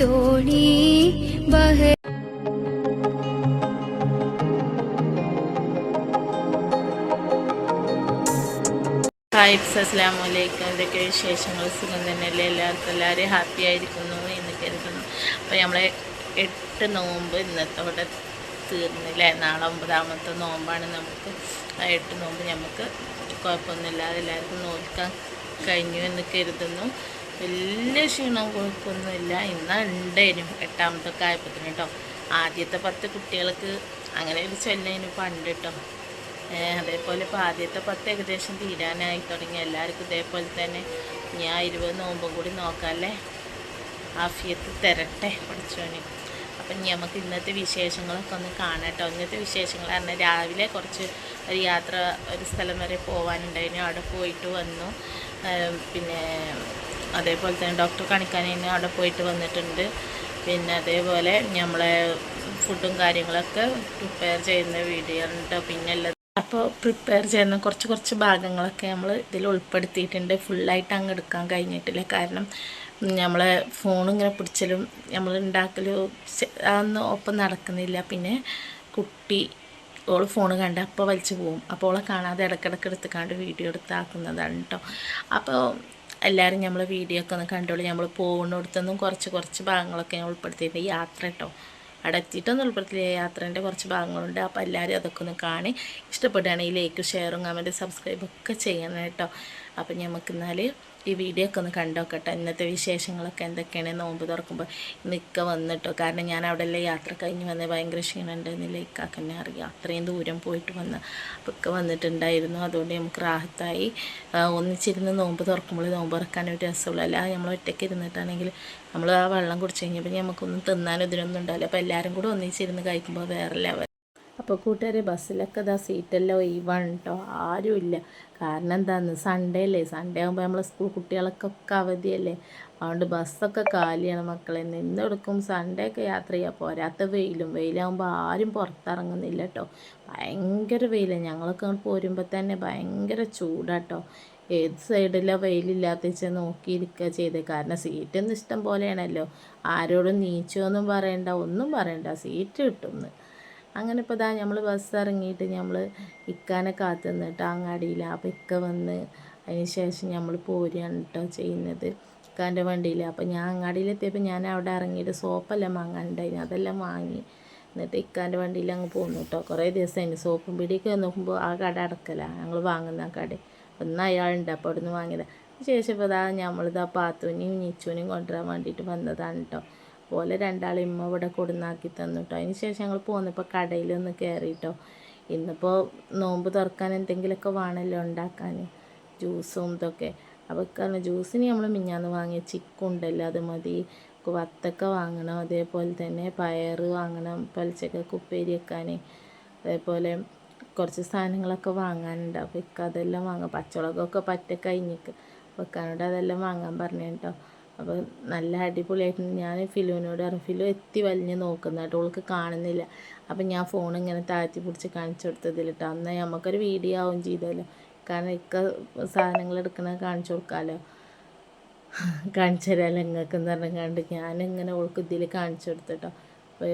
തോണി ബഹ അസ്സാം വലൈക്കും എന്തൊക്കെ വിശേഷങ്ങൾ? സുഖം തന്നെയല്ലേ? എല്ലാവർക്കും എല്ലാവരും ഹാപ്പി ആയിരിക്കുന്നു എന്ന് കരുതുന്നു. അപ്പോൾ നമ്മളെ എട്ട് നോമ്പ് ഇന്നത്തോടെ തീർന്നില്ലേ? നാളെ ഒമ്പതാമത്തെ നോമ്പാണ് നമുക്ക്. ആ എട്ട് നോമ്പ് നമുക്ക് കുഴപ്പമൊന്നുമില്ലാതെ എല്ലാവർക്കും നോക്കാൻ കഴിഞ്ഞു എന്ന് കരുതുന്നു. വലിയ ക്ഷീണം കുഴപ്പമൊന്നുമില്ല ഇന്ന് ഉണ്ടായിരുന്നു എട്ടാമത്തെ കായപ്പത്തിന് കേട്ടോ ആദ്യത്തെ പത്ത് കുട്ടികൾക്ക് അങ്ങനെ ഒരു ചൊല്ലതിന് പണ്ട് കേട്ടോ അതേപോലെ ഇപ്പോൾ ആദ്യത്തെ പത്ത് ഏകദേശം തീരാനായി തുടങ്ങി. എല്ലാവർക്കും ഇതേപോലെ തന്നെ ഞാൻ ഇരുപത് നോമ്പും കൂടി നോക്കാമല്ലേ ആഫിയത്ത് തരട്ടെ പഠിച്ചോണി അപ്പം നമുക്ക് ഇന്നത്തെ വിശേഷങ്ങളൊക്കെ ഒന്ന് കാണാട്ടോ ഇന്നത്തെ വിശേഷങ്ങൾ പറഞ്ഞാൽ രാവിലെ കുറച്ച് ഒരു യാത്ര ഒരു സ്ഥലം വരെ പോകാനുണ്ടായിരുന്നു അവിടെ പോയിട്ട് വന്നു. പിന്നെ അതേപോലെ തന്നെ ഡോക്ടർ കാണിക്കാൻ തന്നെ അവിടെ പോയിട്ട് വന്നിട്ടുണ്ട്. പിന്നെ അതേപോലെ നമ്മളെ ഫുഡും കാര്യങ്ങളൊക്കെ പ്രിപ്പയർ ചെയ്യുന്ന വീഡിയോ ഉണ്ട്. പിന്നെ അപ്പോൾ പ്രിപ്പയർ ചെയ്യുന്ന കുറച്ച് കുറച്ച് ഭാഗങ്ങളൊക്കെ നമ്മൾ ഇതിൽ ഉൾപ്പെടുത്തിയിട്ടുണ്ട്. ഫുള്ളായിട്ട് അങ്ങ് എടുക്കാൻ കഴിഞ്ഞിട്ടില്ല. കാരണം നമ്മളെ ഫോൺ ഇങ്ങനെ പിടിച്ചലും നമ്മൾ ഉണ്ടാക്കലും അതൊന്നും ഒപ്പം നടക്കുന്നില്ല. പിന്നെ കുട്ടി ഓൾ ഫോൺ കണ്ട് അപ്പോൾ വലിച്ചു പോവും. അപ്പോൾ ഓളെ കാണാതെ ഇടയ്ക്കിടയ്ക്ക് എടുത്തുകാണ്ട് വീഡിയോ എടുത്താക്കുന്നതാണ് കേട്ടോ അപ്പോൾ എല്ലാവരും നമ്മൾ വീഡിയോ ഒക്കെ ഒന്ന് കണ്ടോളൂ. നമ്മൾ പോകുന്നിടത്തൊന്നും കുറച്ച് കുറച്ച് ഭാഗങ്ങളൊക്കെ ഞാൻ ഉൾപ്പെടുത്തിയിട്ടുണ്ട്. യാത്ര കേട്ടോ അവിടെ എത്തിയിട്ടൊന്നും ഉൾപ്പെടുത്തില്ല യാത്രേന്റെ കുറച്ച് ഭാഗങ്ങളുണ്ട്. അപ്പോൾ എല്ലാവരും അതൊക്കെ ഒന്ന് കാണി. ഇഷ്ടപ്പെടുകയാണെങ്കിൽ ലൈക്ക് ഷെയറും കമന്റ് സബ്സ്ക്രൈബ് ഒക്കെ ചെയ്യണം കേട്ടോ അപ്പം നമുക്ക് എന്നാൽ ഈ വീഡിയോ ഒക്കെ ഒന്ന് കണ്ടോക്കട്ടെ. ഇന്നത്തെ വിശേഷങ്ങളൊക്കെ എന്തൊക്കെയാണ് നോമ്പ് തുറക്കുമ്പോൾ നിൽക്ക വന്നിട്ടോ. കാരണം ഞാൻ അവിടെ എല്ലാം യാത്ര കഴിഞ്ഞ് വന്ന് ഭയങ്കര ക്ഷീണമുണ്ട് ഉണ്ടെന്നില്ല ഇക്കാക്ക് തന്നെ അറിയാം. അത്രയും ദൂരം പോയിട്ട് വന്ന് അപ്പോൾ വന്നിട്ടുണ്ടായിരുന്നു. അതുകൊണ്ട് നമുക്ക് റാഹത്തായി. ഒന്നിച്ചിരുന്ന് നോമ്പ് തുറക്കുമ്പോൾ നോമ്പ് തുറക്കാൻ ഒരു രസമുള്ളൂ. നമ്മൾ ഒറ്റയ്ക്ക് ഇരുന്നിട്ടാണെങ്കിൽ നമ്മൾ ആ വെള്ളം കുടിച്ച് കഴിഞ്ഞപ്പോൾ നമുക്കൊന്നും തിന്നാനും ഇതിനൊന്നും ഉണ്ടാവില്ല. അപ്പോൾ എല്ലാവരും കൂടെ ഒന്നിച്ചിരുന്ന് കഴിക്കുമ്പോൾ വേറെ ലെവൽ അപ്പോൾ കൂട്ടുകാരെ ബസ്സിലൊക്കെ ഇതാ സീറ്റെല്ലാം ഒഴിവാണ് കേട്ടോ ആരുമില്ല. കാരണം എന്താന്ന് സൺഡേ അല്ലേ? സൺഡേ ആകുമ്പോൾ നമ്മളെ സ്കൂൾ കുട്ടികളൊക്കെ ഒക്കെ അവധിയല്ലേ? അതുകൊണ്ട് ബസ്സൊക്കെ കാലിയാണ് മക്കളെ. നിന്നെടുക്കും സൺഡേ ഒക്കെ യാത്ര ചെയ്യാൻ പോരാത്ത വെയിലും. വെയിലാകുമ്പോൾ ആരും പുറത്തിറങ്ങുന്നില്ല കേട്ടോ ഭയങ്കര വെയിലാണ് ഞങ്ങളൊക്കെ അങ്ങോട്ട് പോരുമ്പോൾ തന്നെ ഭയങ്കര ചൂടാട്ടോ. ഏത് സൈഡിലാണ് വെയിലില്ലാത്ത വെച്ചാൽ നോക്കിയിരിക്കുക ചെയ്തത് കാരണം സീറ്റൊന്നും ഇഷ്ടം പോലെയാണല്ലോ. ആരോടും നീച്ചോന്നും പറയണ്ട ഒന്നും പറയണ്ട. സീറ്റ് കിട്ടുമെന്ന് അങ്ങനെ ഇപ്പോൾ ഇതാ നമ്മൾ ബസ് ഇറങ്ങിയിട്ട് നമ്മൾ ഇക്കാനെ കാത്തു നിന്നിട്ട് അങ്ങാടിയിൽ അപ്പോൾ ഇക്ക വന്ന് അതിന് ശേഷം നമ്മൾ പോരുകയാണ് കേട്ടോ ചെയ്യുന്നത് ഇക്കാന്റെ വണ്ടിയിൽ അപ്പോൾ ഞാൻ അങ്ങാടിയിലെത്തിയപ്പോൾ ഞാൻ അവിടെ ഇറങ്ങിയിട്ട് സോപ്പെല്ലാം വാങ്ങാനുണ്ടായിരുന്നു അതെല്ലാം വാങ്ങി. എന്നിട്ട് ഇക്കാന്റെ വണ്ടിയിൽ അങ്ങ് പോന്നു കേട്ടോ കുറേ ദിവസമായിരുന്നു സോപ്പും പിടിയൊക്കെ നോക്കുമ്പോൾ ആ കട അടക്കലാണ് ഞങ്ങൾ വാങ്ങുന്ന ആ കട. ഒന്ന് അയാളുണ്ട് അപ്പോൾ അവിടെ നിന്ന് വാങ്ങിയതാണ് ശേഷം ഇപ്പോൾ ഇതാ നമ്മളിതാ പാത്തുവിനെയും നീച്ചുവിനെയും കൊണ്ടുവരാൻ വേണ്ടിയിട്ട് വന്നതാണ് കേട്ടോ പോലെ രണ്ടാളും ഇമ്മ ഇവിടെ കൊടുന്നാക്കി തന്നു കേട്ടോ അതിന് ശേഷം ഞങ്ങൾ പോന്നപ്പോൾ കടയിലൊന്ന് കയറിയിട്ടോ ഇന്നിപ്പോൾ നോമ്പ് തുറക്കാൻ എന്തെങ്കിലുമൊക്കെ വേണമല്ലോ ഉണ്ടാക്കാൻ? ജ്യൂസും ഇതൊക്കെ. അപ്പോൾ കാരണം ജ്യൂസിന് നമ്മൾ മിഞ്ഞാന്ന് വാങ്ങിയ ചിക്കുണ്ടല്ലോ അത് മതി. വത്തക്ക വാങ്ങണം അതേപോലെ തന്നെ പയർ വാങ്ങണം പലിച്ചൊക്കെ ഉപ്പേരി വെക്കാൻ. അതേപോലെ കുറച്ച് സാധനങ്ങളൊക്കെ വാങ്ങാനുണ്ട്. അപ്പോൾ ഇക്ക അതെല്ലാം വാങ്ങാം. പച്ചമുളകൊക്കെ പറ്റ കഴിഞ്ഞിക്ക്. വെക്കാനോട് അതെല്ലാം വാങ്ങാൻ പറഞ്ഞു കേട്ടോ അപ്പോൾ നല്ല അടിപൊളിയായിട്ട് ഞാൻ ഫിലുവിനോട് പറഞ്ഞു ഫിലു എത്തി വലിഞ്ഞ് നോക്കുന്ന കേട്ടോ ഓൾക്ക് കാണുന്നില്ല. അപ്പം ഞാൻ ഫോൺ ഇങ്ങനെ താഴ്ത്തി പിടിച്ച് കാണിച്ചു കൊടുത്തതിൽ കേട്ടോ അന്ന് നമുക്കൊരു വീഡിയോ ആവും ചെയ്തല്ലോ കാരണം ഇക്ക സാധനങ്ങൾ എടുക്കണത് കാണിച്ചു കൊടുക്കാമല്ലോ കാണിച്ചു തരാമല്ലോ നിങ്ങൾക്ക് പറഞ്ഞു കണ്ട് ഞാനിങ്ങനെ ഓൾക്ക് ഇതിൽ കാണിച്ചു കൊടുത്തിട്ടോ അപ്പോൾ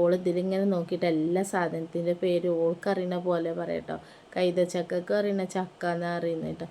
ഓൾ ഇതിലിങ്ങനെ നോക്കിയിട്ട് എല്ലാ സാധനത്തിന്റെ പേര് ഓൾക്കറിയണ പോലെ പറയട്ടോ. കൈതച്ചക്കക്ക് അറിയണ ചക്ക എന്ന് അറിയുന്നത് കേട്ടോ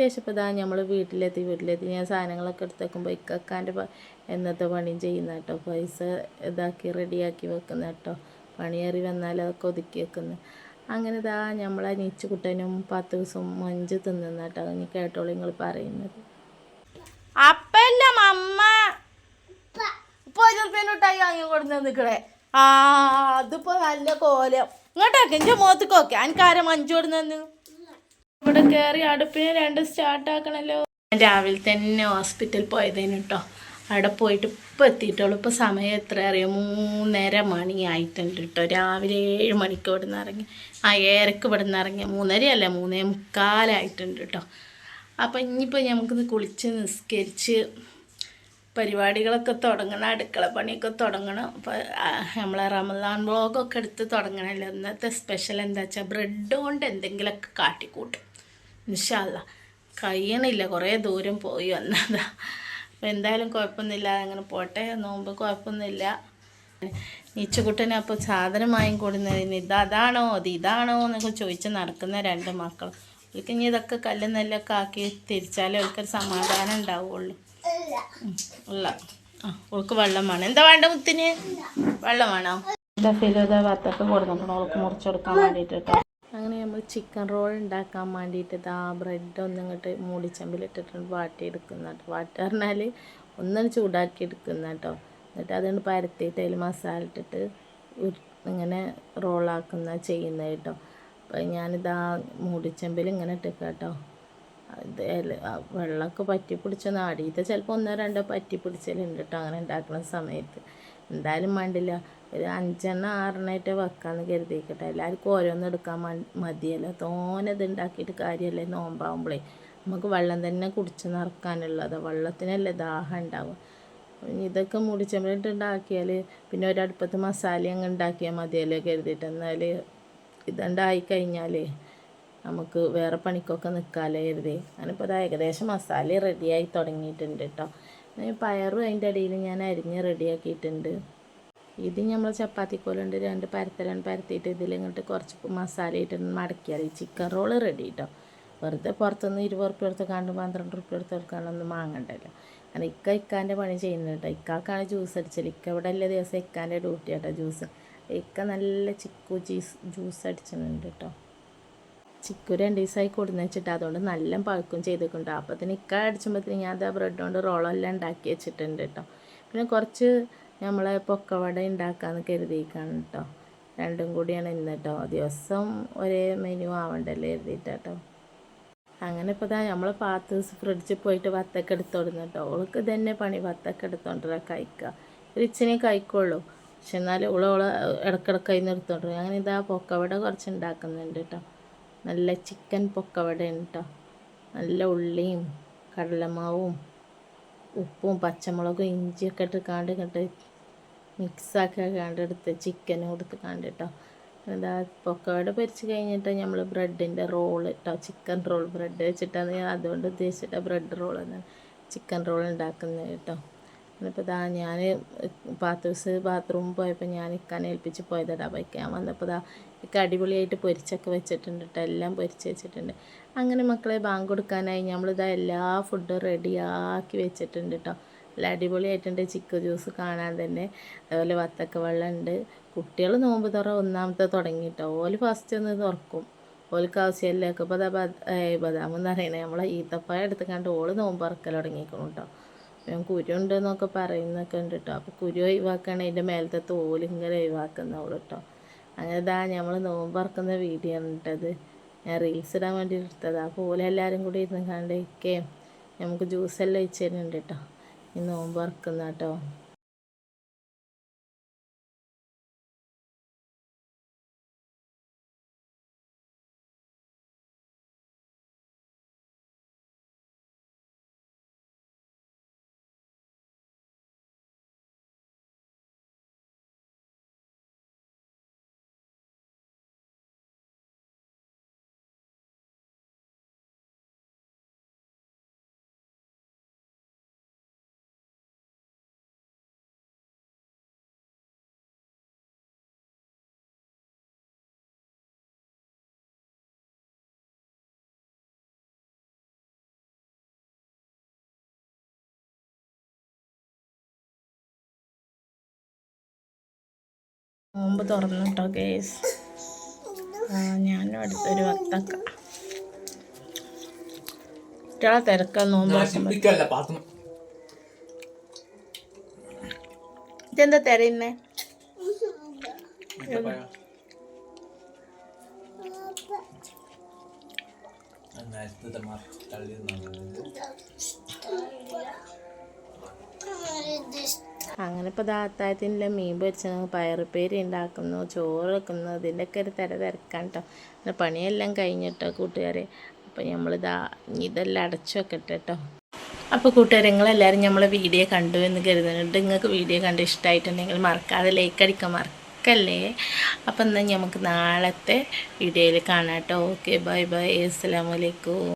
ശേഷം ഇപ്പോൾ ഇതാ നമ്മൾ വീട്ടിലെത്തി വീട്ടിലെത്തി. ഞാൻ സാധനങ്ങളൊക്കെ എടുത്ത് വെക്കുമ്പോൾ ഇക്കാന്റെ എന്നത്തെ പണിയും ചെയ്യുന്ന കേട്ടോ പൈസ ഇതാക്കി റെഡിയാക്കി വെക്കുന്ന കേട്ടോ പണിയേറി വന്നാൽ അതൊക്കെ ഒതുക്കി വെക്കുന്നു. അങ്ങനെ ഇതാ നമ്മളെ നീച്ചു കുട്ടനും പത്ത് ദിവസം മഞ്ച് തിന്നുന്ന കേട്ടോ ഇനി കേട്ടോളൂ നിങ്ങൾ പറയുന്നത്. അപ്പല്ല അമ്മ റുപ്യനോട്ടായി വാങ്ങി നിൽക്കണേ ആ അതിപ്പോ നല്ല കോലം. ഇങ്ങോട്ടേക്ക് എന്റെ മുഖത്തേക്കൊക്കെ എനിക്കാരം മഞ്ചു കൊടുന്നു ഇവിടെ കയറി അടുപ്പിനെ രണ്ട് സ്റ്റാർട്ട് ആക്കണല്ലോ. രാവിലെ തന്നെ ഹോസ്പിറ്റൽ പോയതേനു കേട്ടോ അവിടെ പോയിട്ട് ഇപ്പം എത്തിയിട്ടുള്ളൂ. ഇപ്പോൾ സമയം എത്ര അറിയാം മൂന്നര മണി ആയിട്ടുണ്ട് കേട്ടോ രാവിലെ ഏഴ് മണിക്ക് ഇവിടെ നിന്ന് ഇറങ്ങി. ആ ഏരക്ക് ഇവിടെ നിന്ന് ഇറങ്ങി. മൂന്നര അല്ല മൂന്നേ മുക്കാലായിട്ടുണ്ട് കേട്ടോ അപ്പം ഇനിയിപ്പോൾ നമുക്കിത് കുളിച്ച് നിസ്കരിച്ച് പരിപാടികളൊക്കെ തുടങ്ങണം അടുക്കള പണിയൊക്കെ തുടങ്ങണം. അപ്പോൾ നമ്മളെ റമദാൻ വ്ളോഗൊക്കെ എടുത്ത് തുടങ്ങണമല്ലോ ഇന്നത്തെ സ്പെഷ്യൽ എന്താ വെച്ചാൽ ബ്രെഡ് കൊണ്ട് എന്തെങ്കിലുമൊക്കെ കാട്ടിക്കൂട്ടും. ഇൻഷാല്ല കഴിയണില്ല. കുറേ ദൂരം പോയി വന്നതാ. അപ്പോൾ എന്തായാലും കുഴപ്പമൊന്നുമില്ല അങ്ങനെ പോട്ടെ. നോമ്പ് കുഴപ്പമൊന്നുമില്ല നീച്ചുകുട്ടനെ അപ്പോൾ സാധനം വാങ്ങിക്കൊടുന്നതിന് ഇത് അതാണോ? അത് ഇതാണോ? എന്നൊക്കെ ചോദിച്ച് നടക്കുന്ന രണ്ട് മക്കൾ അവർക്ക് ഇനി ഇതൊക്കെ കല്ല് നെല്ലൊക്കെ ആക്കി തിരിച്ചാലേ അവർക്കൊരു സമാധാനം ഉണ്ടാവുള്ളൂ. ഉള്ള. ആ അവൾക്ക് വെള്ളം വേണം. എന്താ വേണ്ട മുത്തിന്? വെള്ളം വേണോ? എന്താ ഫിലോദ വത്തൊക്കെ കൊടുക്കണം അവൾക്ക് മുറിച്ചെടുക്കാൻ വേണ്ടിയിട്ട് കേട്ടോ അങ്ങനെ നമ്മൾ ചിക്കൻ റോൾ ഉണ്ടാക്കാൻ വേണ്ടിയിട്ട് ആ ബ്രെഡ് ഒന്ന് ഇങ്ങോട്ട് മൂടിച്ചമ്പിലിട്ടിട്ടുണ്ട് വാട്ടിയെടുക്കുന്ന കേട്ടോ. വാട്ടി പറഞ്ഞാൽ ഒന്നും ചൂടാക്കി എടുക്കുന്ന കേട്ടോ. എന്നിട്ട് അതുകൊണ്ട് പരത്തിയിട്ട് അതിൽ മസാല ഇട്ടിട്ട് ഇങ്ങനെ റോളാക്കുന്ന ചെയ്യുന്നത് കേട്ടോ. അപ്പം ഞാനിതാ മൂടിച്ചമ്പിൽ ഇങ്ങനെ ഇട്ടേക്കാം കേട്ടോ. ഇത് വെള്ളമൊക്കെ പറ്റി പിടിച്ചൊന്ന് നാടിയിട്ട് ചിലപ്പോൾ ഒന്നോ രണ്ടോ പറ്റി പിടിച്ചലുണ്ട് കേട്ടോ അങ്ങനെ ഉണ്ടാക്കുന്ന സമയത്ത്. എന്തായാലും വേണ്ടില്ല. ഒരു അഞ്ചെണ്ണം ആറെണ്ണമായിട്ട് വെക്കാമെന്ന് കരുതിക്കട്ടെ എല്ലാവർക്കും ഓരോന്ന് എടുക്കാൻ മതിയല്ലോ. തോനത് ഉണ്ടാക്കിയിട്ട് കാര്യമല്ലേ. നോമ്പാകുമ്പോഴേ നമുക്ക് വെള്ളം തന്നെ കുടിച്ച് നിറക്കാനുള്ളത് വെള്ളത്തിനല്ലേ ദാഹം ഉണ്ടാവുക. ഇതൊക്കെ മുടിച്ചമ്പിട്ട് ഉണ്ടാക്കിയാൽ പിന്നെ ഒരടുപ്പത്ത് മസാല അങ്ങ് ഉണ്ടാക്കിയാൽ മതിയല്ലോ കരുതിയിട്ട്. എന്നാൽ ഇതുണ്ടായി കഴിഞ്ഞാൽ നമുക്ക് വേറെ പണിക്കൊക്കെ നിൽക്കാമല്ലോ കരുതി. ഞാനിപ്പോൾ അത് ഏകദേശം മസാല റെഡിയായി തുടങ്ങിയിട്ടുണ്ട് കേട്ടോ പയറും അതിന്റെ ഇടയിൽ ഞാൻ അരിഞ്ഞ് റെഡിയാക്കിയിട്ടുണ്ട് ഇത് നമ്മൾ ചപ്പാത്തി ചപ്പാത്തിക്കോലുണ്ട് രണ്ട് പരത്തലാണ് പരത്തിയിട്ട് ഇതിലിങ്ങോട്ട് കുറച്ച് മസാല ഇട്ട് മടക്കിയാൽ ചിക്കൻ റോൾ റെഡി കേട്ടോ വെറുതെ പുറത്തുനിന്ന് ഇരുപത് റുപ്യ എടുത്ത് കണ്ട് പന്ത്രണ്ട് റുപ്യ എടുത്ത് എടുക്കാനൊന്നും വാങ്ങണ്ടല്ലോ. കാരണം ഇക്ക ഇക്കാന്റെ പണി ചെയ്യുന്നുണ്ട് കേട്ടോ ഇക്കാക്കാണ് ജ്യൂസ് അടിച്ചത് ഇക്ക ഇവിടെ എല്ലാ ദിവസം ഇക്കാന്റെ ഡ്യൂട്ടി കേട്ടോ ജ്യൂസ് ഇക്ക നല്ല ചിക്കു ജ്യൂസ് ജ്യൂസ് അടിച്ചിട്ടുണ്ട് കേട്ടോ ചിക്കു രണ്ട് ദിവസമായി കൊടുന്ന് വെച്ചിട്ട് അതുകൊണ്ട് നല്ല പഴുക്കും ചെയ്തിട്ടുണ്ട് അപ്പത്തിന് ഇക്ക അടിച്ചുമ്പോഴത്തേന് ഞാൻ അത് ബ്രെഡ് കൊണ്ട് റോളെല്ലാം ഉണ്ടാക്കി വെച്ചിട്ടുണ്ട് കേട്ടോ പിന്നെ കുറച്ച് നമ്മളെ പൊക്കവട ഉണ്ടാക്കാമെന്ന് കരുതിയിക്കാണ് കേട്ടോ രണ്ടും കൂടിയാണ് ഇന്ന് കേട്ടോ ദിവസം ഒരേ മെനു ആവണ്ടല്ലേ എഴുതിയിട്ടോ അങ്ങനെ ഇപ്പോൾ ഇതാ നമ്മൾ പാത്ത് ഫ്രിഡ്ജിൽ പോയിട്ട് വത്തൊക്കെ എടുത്തോടുന്നു കേട്ടോ ഓൾക്ക് തന്നെ പണി വത്തൊക്കെ എടുത്തോണ്ടാ കഴിക്കുക ഒരു ഇച്ചിനെ കഴിക്കുള്ളൂ. പക്ഷെ എന്നാലും ഓൾ ഓളെ ഇടക്കിടക്ക് കയ്യിൽ നിന്ന് എടുത്തോണ്ടിരും അങ്ങനെ ഇതാ പൊക്കവട കുറച്ച് ഉണ്ടാക്കുന്നുണ്ട് കേട്ടോ നല്ല ചിക്കൻ പൊക്കവടയാണ് കേട്ടോ നല്ല ഉള്ളിയും കടലമാവും. ഉപ്പും പച്ചമുളകും ഇഞ്ചിയൊക്കെ ഇട്ട് കാണ്ട് കണ്ട് മിക്സാക്കി കണ്ടെടുത്ത് ചിക്കനും കൊടുത്ത് കേട്ടോ എന്താ പൊക്കവട പൊരിച്ച് കഴിഞ്ഞിട്ട് നമ്മൾ ബ്രെഡിന്റെ റോൾ കേട്ടോ ചിക്കൻ റോൾ ബ്രെഡ് വെച്ചിട്ടാണ് ഞാൻ അതുകൊണ്ട് ഉദ്ദേശിച്ചിട്ട് ബ്രെഡ് റോൾ എന്നാണ് ചിക്കൻ റോൾ ഉണ്ടാക്കുന്നത് കേട്ടോ എന്നിപ്പോൾ ഇതാ ഞാൻ പാത്തൂസ് ബാത്റൂമിൽ പോയപ്പോൾ ഞാൻ ഇക്കാൻ ഏൽപ്പിച്ച് പോയതാ വയ്ക്കാൻ വന്നപ്പോൾ ഇതാ ഇക്ക അടിപൊളിയായിട്ട് പൊരിച്ചൊക്കെ വെച്ചിട്ടുണ്ട് കേട്ടോ എല്ലാം പൊരിച്ച് വെച്ചിട്ടുണ്ട്. അങ്ങനെ മക്കളെ ബാങ്ക് കൊടുക്കാനായി നമ്മളിതാ എല്ലാ ഫുഡും റെഡിയാക്കി വെച്ചിട്ടുണ്ട് കേട്ടോ നല്ല അടിപൊളിയായിട്ടുണ്ട്. ചിക്കൻ ജ്യൂസ് കാണാൻ തന്നെ. അതുപോലെ വത്തക്ക വെള്ളം ഉണ്ട് കുട്ടികൾ നോമ്പ് തുറ ഒന്നാമത്തെ തുടങ്ങിയിട്ടോ ഓൽ ഫസ്റ്റ് ഒന്ന് തുറക്കും. ഓൽക്ക് ആവശ്യമല്ലേ ഒക്കെ ഇപ്പോൾ ബദാം എന്ന് പറയണേ നമ്മളെ ഈത്തപ്പായ എടുത്ത് കണ്ട് ഓൾ നോമ്പ് തുറക്കൽ തുടങ്ങിക്കണം കേട്ടോ ഞാൻ കുരു ഉണ്ടെന്നൊക്കെ പറയുന്നൊക്കെ ഉണ്ട് കേട്ടോ അപ്പോൾ കുരു ഒഴിവാക്കുകയാണെങ്കിൽ അതിന്റെ മേലത്തെ തോലിങ്ങനെ ഒഴിവാക്കുന്നവൾ കേട്ടോ അങ്ങനെ ഇതാ നമ്മൾ നോമ്പ് തുറക്കുന്ന വീഡിയോ ആണ് കേട്ടത് ഞാൻ റീൽസ് ഇടാൻ വേണ്ടി എടുത്തത്. അപ്പോൾ പോലെ എല്ലാവരും കൂടി ഇരുന്ന് കണ്ടിരിക്കുകയും നമുക്ക് ജ്യൂസെല്ലാം ഒഴിച്ചു തരുന്നുണ്ട് കേട്ടോ ഈ നോമ്പ് തുറക്കുന്ന കേട്ടോ നോമ്പ് തുറന്നു കേട്ടോ കേസ് ഞാനും അടുത്തൊരു വത്തക്ക കുട്ടികളെ തിരക്കാൻ നോമ്പ് ഇതെന്താ തിരയുന്നേ തള്ളി അങ്ങനെ ഇപ്പോൾ ദാത്തായത്തിന്റെ മീൻ പൊരിച്ചത് പയറുപ്പേരി ഉണ്ടാക്കുന്നു ചോറ് വെക്കുന്നു ഇതിന്റെയൊക്കെ ഒരു തിര തിരക്കാണ് കേട്ടോ അങ്ങനെ പണിയെല്ലാം കഴിഞ്ഞിട്ടോ കൂട്ടുകാരെ? അപ്പോൾ നമ്മളിതാ ഇതെല്ലാം അടച്ചു വെക്കട്ടെ കേട്ടോ അപ്പോൾ കൂട്ടുകാരെ നിങ്ങളെല്ലാവരും നമ്മളെ വീഡിയോ കണ്ടു എന്ന് കരുതുന്നുണ്ട്. നിങ്ങൾക്ക് വീഡിയോ കണ്ട് ഇഷ്ടമായിട്ടുണ്ടെങ്കിൽ മറക്കാതെ ലൈക്ക് അടിക്കാൻ മറക്കല്ലേ? അപ്പം എന്നാൽ നമുക്ക് നാളത്തെ വീഡിയോയിൽ കാണാം കേട്ടോ ഓക്കെ ബൈ ബൈ അസ്സലാമലൈക്കും